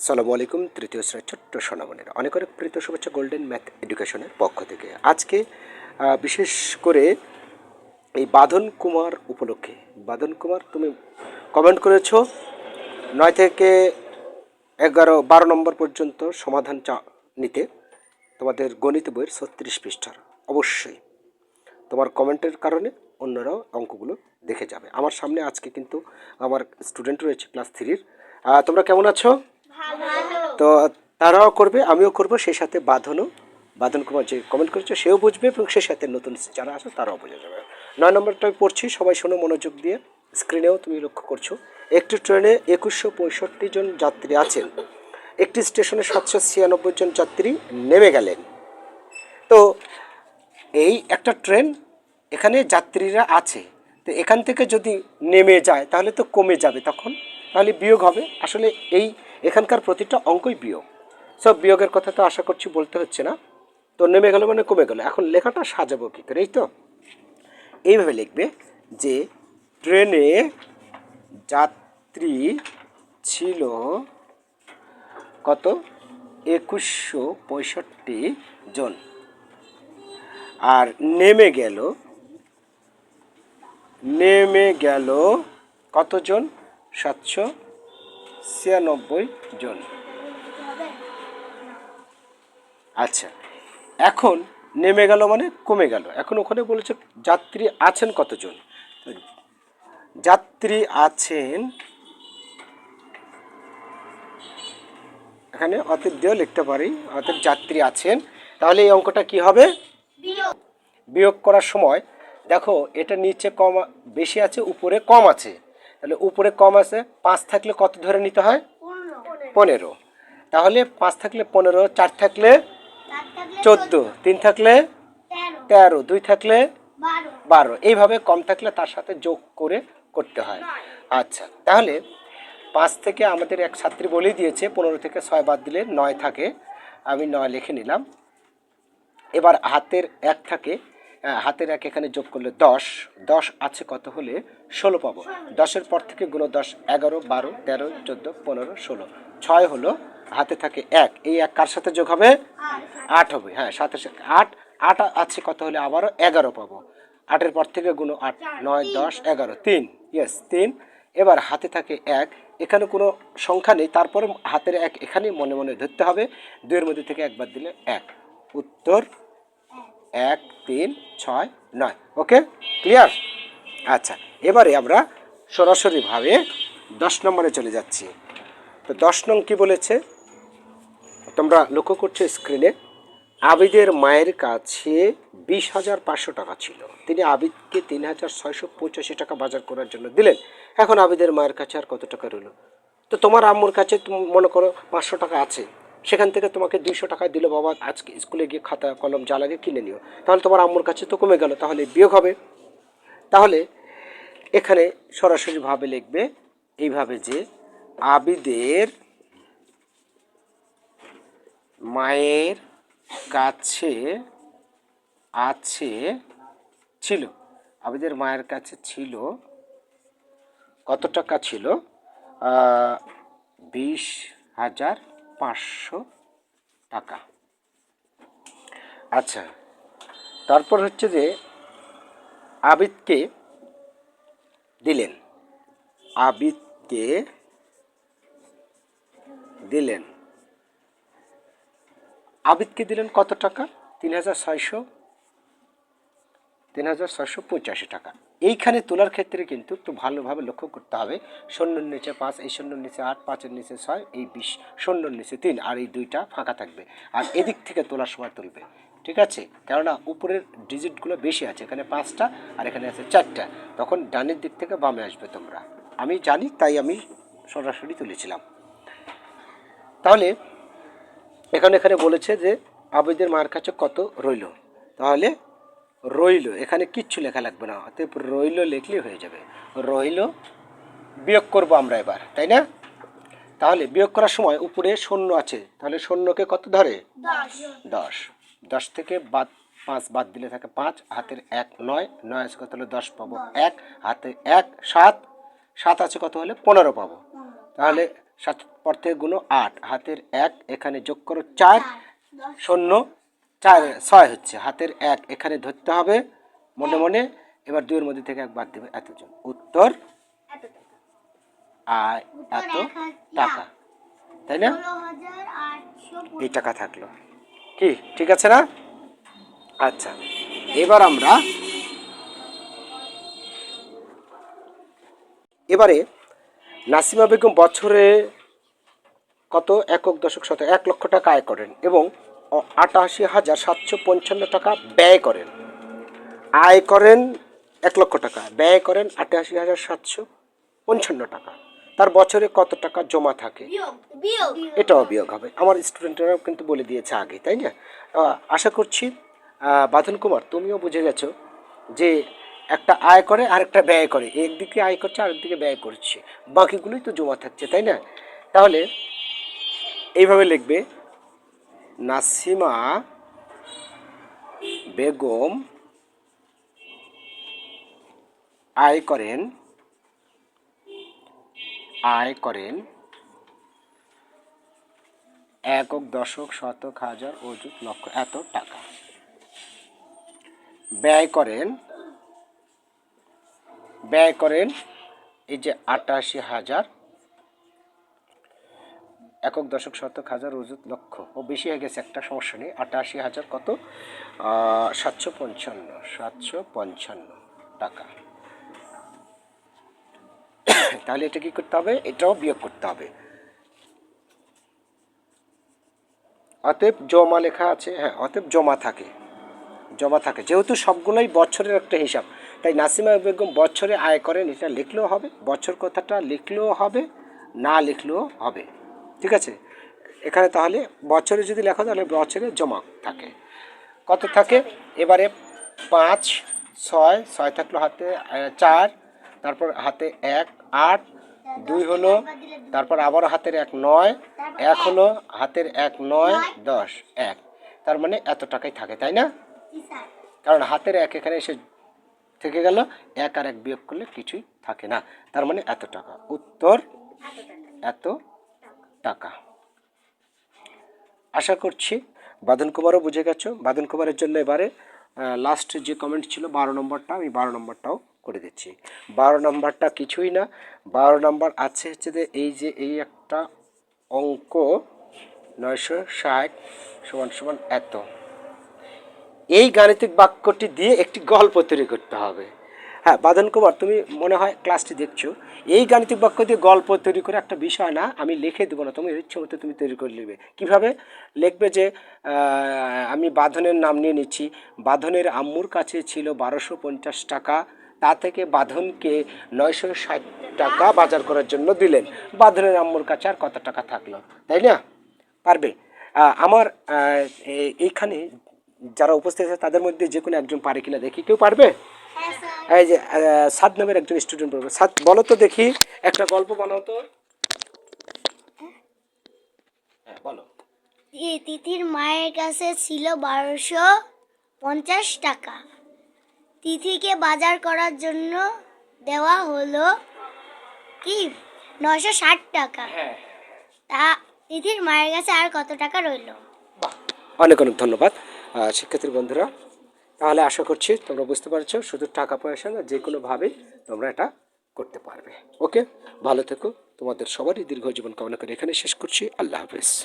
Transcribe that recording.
আসসালামু আলাইকুম, তৃতীয় শ্রেণির ছোট্ট সোনামণির অনেক অনেক প্রীত শুভেচ্ছা গোল্ডেন ম্যাথ এডুকেশনের পক্ষ থেকে। আজকে বিশেষ করে এই বাঁধন কুমার উপলক্ষে, বাঁধন কুমার তুমি কমেন্ট করেছ, নয় থেকে এগারো, বারো নম্বর পর্যন্ত সমাধান চা নিতে। তোমাদের গণিত বইয়ের ছত্রিশ পৃষ্ঠার, অবশ্যই তোমার কমেন্টের কারণে অন্যরাও অঙ্কগুলো দেখে যাবে। আমার সামনে আজকে কিন্তু আমার স্টুডেন্ট রয়েছে ক্লাস থ্রির তোমরা কেমন আছো? তো তারাও করবে, আমিও করব, সেই সাথে বাঁধনও। বাঁধন কুমার যে কমেন্ট করেছে, সেও বুঝবে এবং সেই সাথে নতুন যারা আছে, তারাও বুঝে যাবে। নয় নম্বরটা আমি পড়ছি, সবাই শোনো মনোযোগ দিয়ে। স্ক্রিনেও তুমি লক্ষ্য করছ। একটি ট্রেনে একুশশো পঁয়ষট্টি জন যাত্রী আছেন। একটি স্টেশনে সাতশো ছিয়ানব্বই জন যাত্রী নেমে গেলেন। তো এই একটা ট্রেন, এখানে যাত্রীরা আছে। তো এখান থেকে যদি নেমে যায়, তাহলে তো কমে যাবে তখন। তাহলে বিয়োগ হবে। আসলে এই এখানকার প্রতিটা অঙ্কই বিয়োগ। সব বিয়োগের কথা তো আশা করছি বলতে হচ্ছে না। তো নেমে গেলো মানে কমে গেলো। এখন লেখাটা সাজাবো কী করে, এই তো? এইভাবে লিখবে যে ট্রেনে যাত্রী ছিল কত? একুশশো পঁয়ষট্টি জন। আর নেমে গেল নেমে গেল কতজন? সাতশো ছিয়ানব্বই জন। আচ্ছা এখন নেমে গেল মানে কমে গেল। এখন ওখানে বলেছে যাত্রী আছেন কতজন? যাত্রী আছেন এখানে অতীত দিয়েও লিখতে পারি অতীত যাত্রী আছেন। তাহলে এই অঙ্কটা কি হবে? বিয়োগ করার সময় দেখো এটা নিচে কম বেশি আছে উপরে কম আছে। তাহলে উপরে কম আছে পাঁচ থাকলে কত ধরে নিতে হয়? পনেরো। তাহলে পাঁচ থাকলে পনেরো চার থাকলে চোদ্দ তিন থাকলে তেরো। দুই থাকলে বারো। এইভাবে কম থাকলে তার সাথে যোগ করে করতে হয়। আচ্ছা তাহলে পাঁচ থেকে আমাদের এক ছাত্রী বলেই দিয়েছে পনেরো থেকে ছয় বাদ দিলে নয় থাকে। আমি নয় লিখে নিলাম। এবার হাতের এক থাকে হাতের এক এখানে যোগ করলে দশ। দশ আছে কত হলে ষোলো পাবো। দশের পর থেকে গুণ দশ এগারো, বারো, তেরো, চোদ্দ, পনেরো, ষোলো। ছয় হলো হাতে থাকে এক। এই এক কার সাথে যোগ হবে? আট হবে। হ্যাঁ সাথে সাথে আট। আট আছে কত হলে আবারও এগারো পাবো। আটের পর থেকে গুণ আট, নয়, দশ, এগারো, তিন। ইয়েস তিন। এবার হাতে থাকে এক। এখানে কোনো সংখ্যা নেই। তারপরে হাতের এক এখানেই মনে মনে ধরতে হবে। দুইয়ের মধ্যে থেকে একবার দিলে এক। উত্তর এক, তিন, ছয়, নয়। ওকে ক্লিয়ার আচ্ছা এবারে আমরা সরাসরিভাবে দশ নম্বরে চলে যাচ্ছি। তো দশ নং কী বলেছে? তোমরা লক্ষ্য করছ স্ক্রিনে আবিদের মায়ের কাছে বিশ হাজার পাঁচশো টাকা ছিল। তিনি আবিদকে তিন হাজার ছয়শো পঁচাশি টাকা বাজার করার জন্য দিলেন। এখন আবিদের মায়ের কাছে আর কত টাকা রইল? তো তোমার আম্মুর কাছে মনে করো পাঁচশো টাকা আছে। সেখান থেকে তোমাকে দুইশো টাকা দিল, বাবা, আজকে স্কুলে গিয়ে খাতা, কলম যা লাগে কিনে নিও। তাহলে তোমার আম্মুর কাছে তো কমে গেল, তাহলে বিয়োগ হবে। তাহলে এখানে সরাসরিভাবে লিখবে এইভাবে যে আবিদের মায়ের কাছে আছে, ছিল। আবিদের মায়ের কাছে ছিল, কত টাকা ছিল? বিশ হাজার পাঁচশো টাকা। আচ্ছা তারপর হচ্ছে যে আবিদকে দিলেন। আবিদকে দিলেন। আবিদকে দিলেন কত টাকা? তিন হাজার ছয়শো, তিন হাজার ছয়শো পঁচাশি টাকা। এইখানে তোলার ক্ষেত্রে কিন্তু একটু ভালোভাবে লক্ষ্য করতে হবে। শূন্যর নিচে পাঁচ, এই শূন্যর নিচে আট, পাঁচের নিচে ছয়, এই বিশ, শূন্যর নিচে তিন, আর এই দুইটা ফাঁকা থাকবে। আর এদিক থেকে তোলার সময় তুলবে, ঠিক আছে? কেননা উপরের ডিজিটগুলো বেশি আছে, এখানে পাঁচটা আর এখানে আছে চারটা। তখন ডানের দিক থেকে বামে আসবে তোমরা। আমি জানি, তাই আমি সরাসরি তুলেছিলাম। তাহলে এখানে এখানে বলেছে যে, আবেদের মার কাছে কত রইল? তাহলে রইল এখানে কিচ্ছু লেখা লাগবে না অতএব রইল লিখলেই হয়ে যাবে। রইল বিয়োগ করব আমরা এবার তাই না? তাহলে বিয়োগ করার সময় উপরে শূন্য আছে তাহলে শূন্যকে কত ধরে? দশ। দশ। থেকে বাদ পাঁচ বাদ দিলে থাকে পাঁচ হাতের এক নয় নয় আছে কত হলে দশ পাবো এক হাতে এক সাত সাত আছে কত হলে পনেরো পাবো। তাহলে সাত পর থেকে গুণ আট হাতের এক এখানে যোগ করো চার শূন্য চার ছয় হচ্ছে। হাতের এক এখানে ধরতে হবে মনে মনে। এবার দুইয়ের মধ্যে থেকে এক বাদ দেবে এতজন। উত্তর? আয় এত। টাকা। তাই না? এই টাকা থাকল। কি? ঠিক আছে না? আচ্ছা এবার আমরা এবারে নাসিমা বেগম বছরে কত একক দশক শত এক লক্ষ টাকা আয় করেন এবং আটাশি হাজার সাতশো পঞ্চান্ন টাকা ব্যয় করেন। আয় করেন এক লক্ষ টাকা ব্যয় করেন আটাশি হাজার সাতশো পঞ্চান্ন টাকা। তার বছরে কত টাকা জমা থাকে? এটাও বিয়োগ হবে। আমার স্টুডেন্টরাও কিন্তু বলে দিয়েছে আগে তাই না? আশা করছি বাদন কুমার তুমিও বুঝে গেছো যে একটা আয় করে আর একটা ব্যয় করে। একদিকে আয় করছে আর একদিকে ব্যয় করছে। বাকিগুলোই তো জমা থাকছে তাই না? তাহলে এইভাবে লিখবে নাসিমা বেগম আয় করেন আয় করেন একক দশক, শতক, হাজার, অযুত, লক্ষ, এত টাকা। ব্যয় করেন ব্যয় করেন এই যে আটাশি হাজার একক দশক শতক হাজার অযুত লক্ষ। ও বেশি হয়ে গেছে একটা সমস্যা নেই। আটাশি হাজার কত? সাতশো পঞ্চান্ন সাতশো পঞ্চান্ন টাকা। তাহলে এটা কি করতে হবে? এটাও বিয়োগ করতে হবে। অতএব জমা লেখা আছে হ্যাঁ অতএব জমা থাকে। জমা থাকে। যেহেতু সবগুলোই বছরের একটা হিসাব, তাই নাসিমা বেগম বছরে আয় করেন, এটা লিখলেও হবে। বছর কথাটা লিখলেও হবে, না লিখলেও হবে। ঠিক আছে? এখানে তাহলে বছরে যদি লেখা তাহলে বছরে জমা থাকে। কত থাকে? এবারে পাঁচ, ছয় ছয় থাকল হাতে চার, তারপর হাতে এক, আট, দুই হলো, তারপর আবার হাতের এক নয়, এক হলো, হাতের এক নয়, দশ, এক। তার মানে এত টাকাই থাকে, তাই না? কারণ হাতের এক এখানে এসে থেকে গেল, এক আর এক বিয়োগ করলে কিছুই থাকে না। তার মানে এত টাকা। উত্তর, এত টাকা। আশা করছি বাদন কুমারও বুঝে গেছো। বাদন কুমারের জন্য এবারে লাস্ট যে কমেন্ট ছিল, বারো নম্বরটা, আমি বারো নম্বরটাও করে দিচ্ছি। বারো নম্বরটা কিছুই না, বারো নম্বর আছে হচ্ছে যে এই যে এই একটা অঙ্ক নয়শো ষাট সমান সমান এত। এই গাণিতিক বাক্যটি দিয়ে একটি গল্প তৈরি করতে হবে। হ্যাঁ বাদন কুমার তুমি মনে হয় ক্লাসটি দেখছ। এই গাণিতিক বাক্য দিয়ে গল্প তৈরি করে একটা বিষয় না, আমি লিখে দেবো না। তুমি ইচ্ছে মতো তুমি তৈরি করে নেবে কীভাবে? লিখবে যে আমি বাঁধনের নাম নিয়ে নিচ্ছি। বাঁধনের আম্মুর কাছে ছিল বারোশো পঞ্চাশ টাকা। তা থেকে বাঁধনকে নয়শো ষাট টাকা বাজার করার জন্য দিলেন। বাঁধনের আম্মুর কাছে আর কত টাকা থাকল? তাই না? পারবে? আমার এইখানে যারা উপস্থিত আছে তাদের মধ্যে যে কোনো একজন পারে কিনা দেখি কেউ পারবে? এই যে সাদ নামের একজন স্টুডেন্ট পড়বে। সাদ বলো তো দেখি একটা গল্প বানাও তো। হ্যাঁ বলো। তিথির মায়ের কাছে ছিল বারোশো পঞ্চাশ টাকা। তিথিকে বাজার করার জন্য দেওয়া হলো কি? নশো ষাট টাকা। হ্যাঁ। তা তিথির মায়ের কাছে আর কত টাকা রইল? অনেক অনেক ধন্যবাদ। আহ, শিক্ষার্থী বন্ধুরা তাহলে আশা করছি তোমরা বুঝতে পারছ, শুধু টাকা পয়সা না যে কোনোভাবেই তোমরা এটা করতে পারবে। ওকে? ভালো থেকো। তোমাদের সবারই দীর্ঘ জীবন কামনা করে এখানে শেষ করছি। আল্লাহ হাফেজ।